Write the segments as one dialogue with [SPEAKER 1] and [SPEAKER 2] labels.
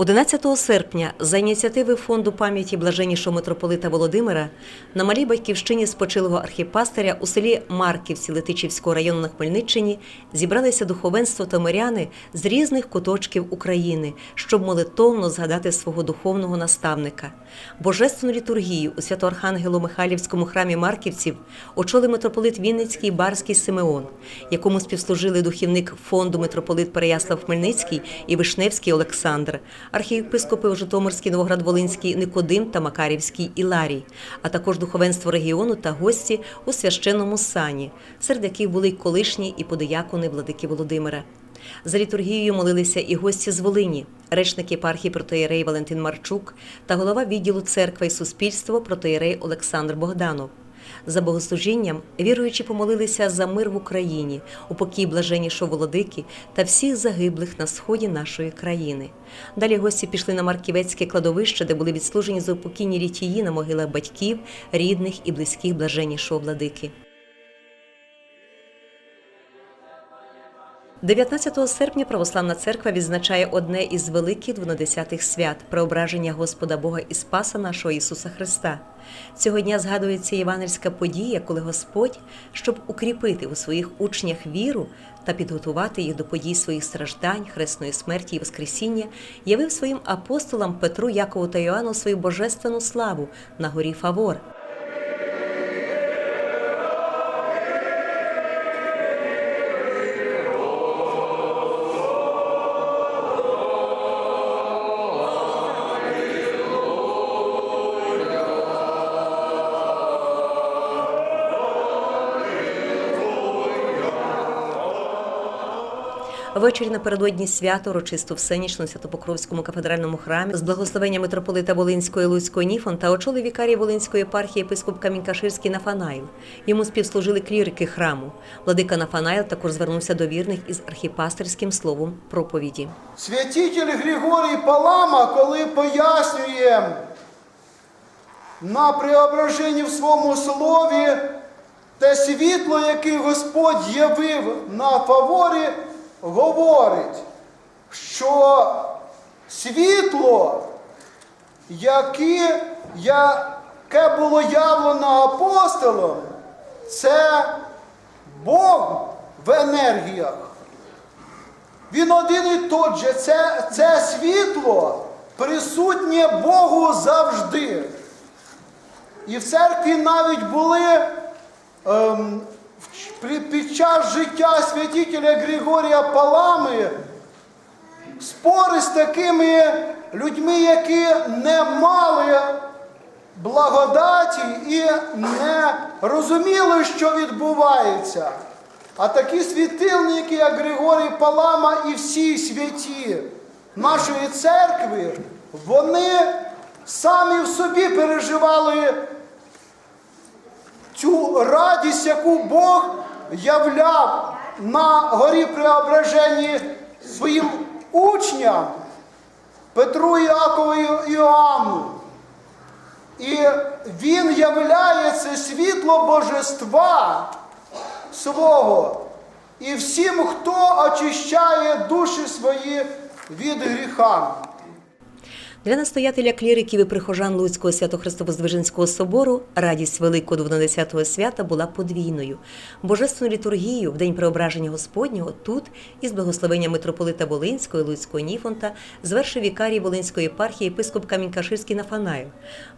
[SPEAKER 1] 11 серпня за ініціативи фонду пам'яті блаженнішого митрополита Володимира на малій батьківщині спочилого архіпастиря у селі Марківці Летичівського району на Хмельниччині зібралися духовенство та миряни з різних куточків України, щоб молитовно згадати свого духовного наставника. Божественну літургію у Свято-Архангело-Михайлівському храмі Марківців очолив митрополит Вінницький Барський Симеон, якому співслужили духівник фонду митрополит Переяслав Хмельницький і Вишневський Олександр, архієпископи Житомирський, Новоград-Волинський Никодим та Макарівський Іларій, а також духовенство регіону та гості у священному сані, серед яких були й колишні і подиякони владики Володимира. За літургією молилися і гості з Волині, речник єпархії протоєрей Валентин Марчук та голова відділу церква і суспільство протоєрей Олександр Богданов. За богослужінням віруючі помолилися за мир в Україні, у покій блаженнішого Володики та всіх загиблих на сході нашої країни. Далі гості пішли на Марківецьке кладовище, де були відслужені за упокійні рітії на могилах батьків, рідних і близьких блаженнішого владики. 19 серпня Православна церква відзначає одне із великих двонадесятих свят преображення Господа Бога і Спаса нашого Ісуса Христа. Цього дня згадується євангельська подія, коли Господь, щоб укріпити у своїх учнях віру та підготувати їх до подій своїх страждань, хресної смерті і Воскресіння, явив своїм апостолам Петру, Якову та Йоанну свою божественну славу на горі Фавор. Ввечері напередодні свято урочисто всенічно Святопокровському кафедральному храмі з благословення митрополита Волинської Луцького Ніфон та очолив вікарій Волинської єпархії епископ Камінь-Каширський Нафанаїл. Йому співслужили клірики храму. Владика Нафанаїл також звернувся до вірних із архіпастерським словом проповіді.
[SPEAKER 2] Святитель Григорій Палама, коли пояснює на преображенні в своєму слові те світло, яке Господь явив на фаворі, говорить, що світло, яке, яке було явлено апостолом, це Бог в енергіях. Він один і тот же. Це, це світло присутнє Богу завжди. І в церкві навіть були ем, під час життя святителя Григорія Палами спори з такими людьми, які не мали благодаті і не розуміли, що відбувається. А такі світильники, як Григорій Палама і всі святі нашої церкви, вони самі в собі переживали цю радість, яку Бог являв на горі Преображенні своїм учням Петру, Якову і Іоанну. І він являє це світло божества свого. І всім, хто очищає душі свої від гріха.
[SPEAKER 1] Для настоятеля кліриків і прихожан Луцького Свято-Христовоздвиженського собору радість Великого 12-го свята була подвійною. Божественну літургію в день преображення Господнього тут із благословення митрополита Волинського і Луцького Ніфонта звершив вікарій Волинської єпархії єпископ Камінь-Каширський Нафанаїв.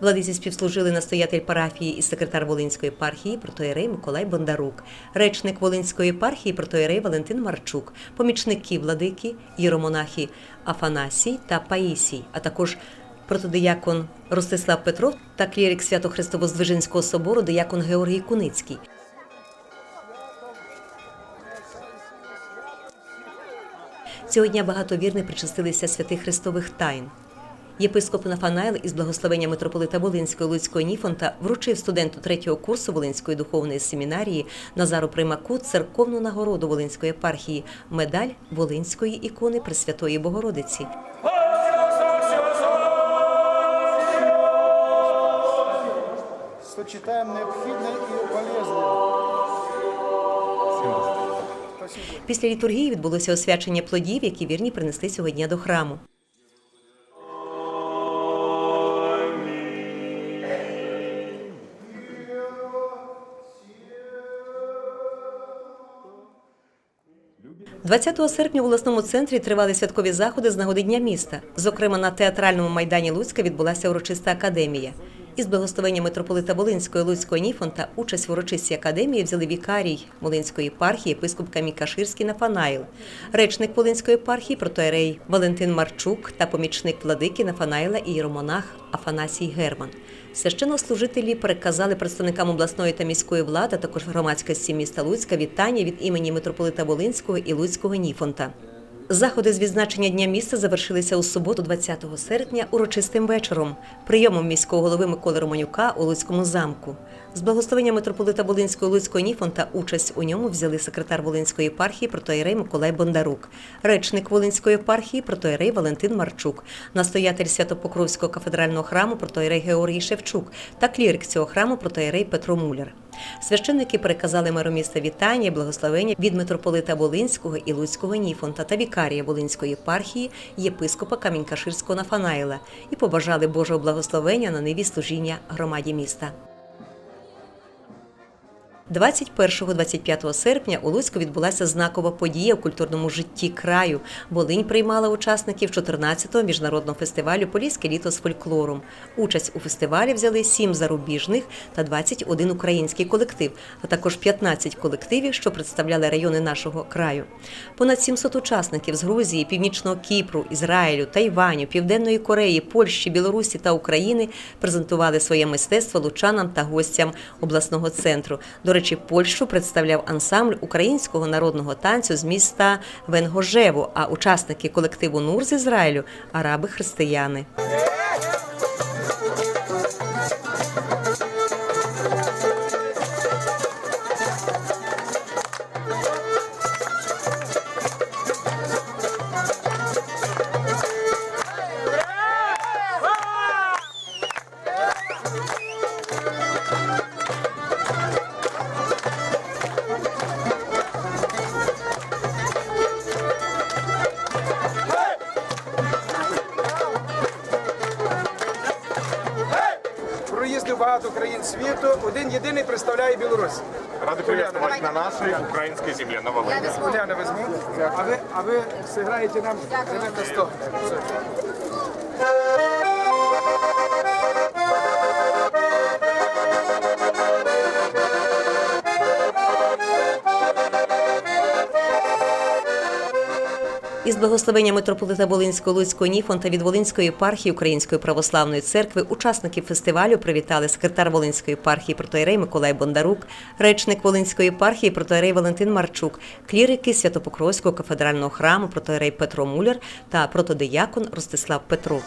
[SPEAKER 1] Владиці співслужили настоятель парафії і секретар Волинської єпархії протоєрей Миколай Бондарук, речник Волинської єпархії протоєрей Валентин Марчук, помічники владики, єромонахи Афанасій та Паїсій, а також протодиякон Ростислав Петров та клірик Свято-Христовоздвиженського собору диякон Георгій Куницький. Цього дня багато вірних причастилися святих Христових тайн. Єпископ Нафанайл із благословення митрополита Волинської Луцького Ніфонта вручив студенту третього курсу Волинської духовної семінарії Назару Примаку церковну нагороду Волинської єпархії медаль Волинської ікони Пресвятої Богородиці.
[SPEAKER 2] Сочетаємо необхідне і полезне.
[SPEAKER 1] Після літургії відбулося освячення плодів, які вірні принесли сьогодні до храму. 20 серпня в обласному центрі тривали святкові заходи з нагоди Дня міста. Зокрема, на театральному майдані Луцька відбулася урочиста академія. Із благословення митрополита Волинського Луцького Ніфонта участь в урочистій академії взяли вікарій Волинської єпархії, епископ Камікаширський Нафанаїл, речник Волинської єпархії протоерей Валентин Марчук та помічник владики Нафанаїла і єромонах Афанасій Герман. Священнослужителі переказали представникам обласної та міської влади, також громадськості міста Луцька вітання від імені митрополита Волинського і Луцького Ніфонта. Заходи з відзначення Дня міста завершилися у суботу, 20 серпня, урочистим вечором, прийомом міського голови Миколи Романюка у Луцькому замку. З благословення митрополита Волинського Луцького Ніфонта участь у ньому взяли секретар Волинської єпархії протоєрей Миколай Бондарук, речник Волинської єпархії протоєрей Валентин Марчук, настоятель Святопокровського кафедрального храму протоєрей Георгій Шевчук та клірик цього храму протоєрей Петро Муляр. Священники переказали меру міста вітання і благословення від митрополита Волинського і Луцького Ніфонта та вікарія Волинської єпархії єпископа Камінькаширського Нафанаїла і побажали Божого благословення на ниві служіння громаді міста. 21-25 серпня у Луцьку відбулася знакова подія у культурному житті краю. Волинь приймала учасників 14-го міжнародного фестивалю Поліське літо з фольклором. Участь у фестивалі взяли 7 зарубіжних та 21 український колектив, а також 15 колективів, що представляли райони нашого краю. Понад 700 учасників з Грузії, Північного Кіпру, Ізраїлю, Тайваню, Південної Кореї, Польщі, Білорусі та України презентували своє мистецтво лучанам та гостям обласного центру. До речі, Польщу представляв ансамбль українського народного танцю з міста Венгожеву, а учасники колективу Нур з Ізраїлю араби-християни.
[SPEAKER 3] Проїздив багато країн світу. Один єдиний представляє Білорусь.
[SPEAKER 4] Ради приветствовать на нашій українській землі на Волыне.
[SPEAKER 3] Уляна візьму. А ви, а ви зіграєте нам 90
[SPEAKER 1] Із благословення митрополита Волинського Луцького Ніфонта від Волинської єпархії Української православної церкви учасників фестивалю привітали секретар Волинської єпархії протоєрей Миколай Бондарук, речник Волинської єпархії протоєрей Валентин Марчук, клірики Святопокровського кафедрального храму протоєрей Петро Муляр та протодиякон Ростислав Петров.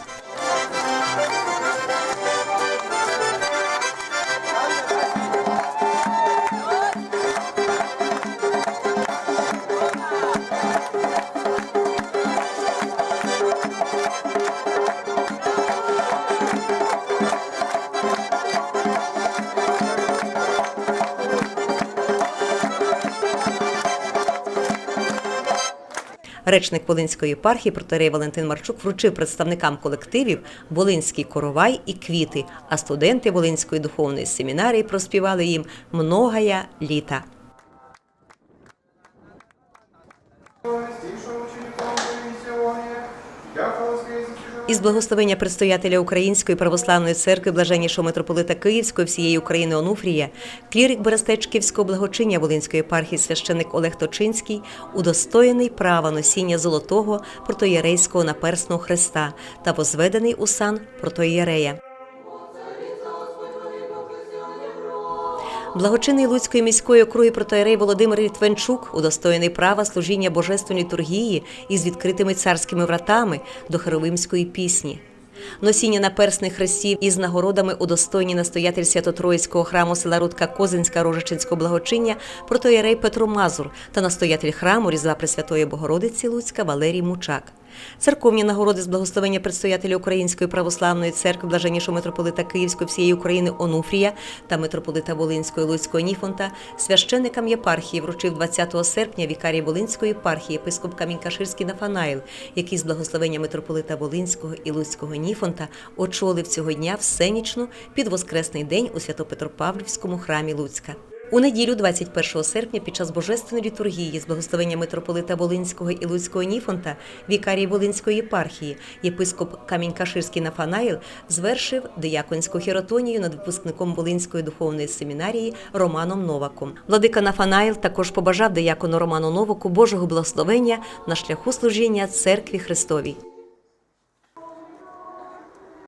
[SPEAKER 1] Речник Волинської єпархії протерей Валентин Марчук вручив представникам колективів Волинський коровай і квіти, а студенти Волинської духовної семінарії проспівали їм «Многая літа. Із благословення предстоятеля Української православної церкви блаженнішого митрополита Київської всієї України Онуфрія, клірик Берестечківського благочиння Волинської епархії священик Олег Точинський удостоєний права носіння золотого протоєрейського наперсного хреста та возведений у сан протоєрея. Благочинний Луцької міської округи протоєрей Володимир Літвенчук удостоєний права служіння божественної тургії із відкритими царськими вратами до Херовимської пісні. Носіння наперсних хрестів із нагородами удостоєні настоятель Свято-Троїцького храму села Рудка Козинська Рожичинського благочиння протоєрей Петро Мазур та настоятель храму Різдва Пресвятої Богородиці Луцька Валерій Мучак. Церковні нагороди з благословення предстоятеля Української православної церкви блаженнішого митрополита Київської всієї України Онуфрія та митрополита Волинської Луцького Ніфонта священникам єпархії вручив 20 серпня вікарій Волинської єпархії епископ Камінькаширський Нафанаїл, який з благословення митрополита Волинського і Луцького Ніфонта очолив цього дня всенічну під Воскресний день у Свято-Петропавлівському храмі Луцька. У неділю, 21 серпня, під час божественної літургії з благословення митрополита Волинського і Луцького Ніфонта, вікарій Волинської єпархії, єпископ Камінь-Каширський Нафанаїл звершив дияконську хіротонію над випускником Волинської духовної семінарії Романом Новаком. Владика Нафанаїл також побажав диякону Роману Новаку Божого благословення на шляху служіння церкві Христовій.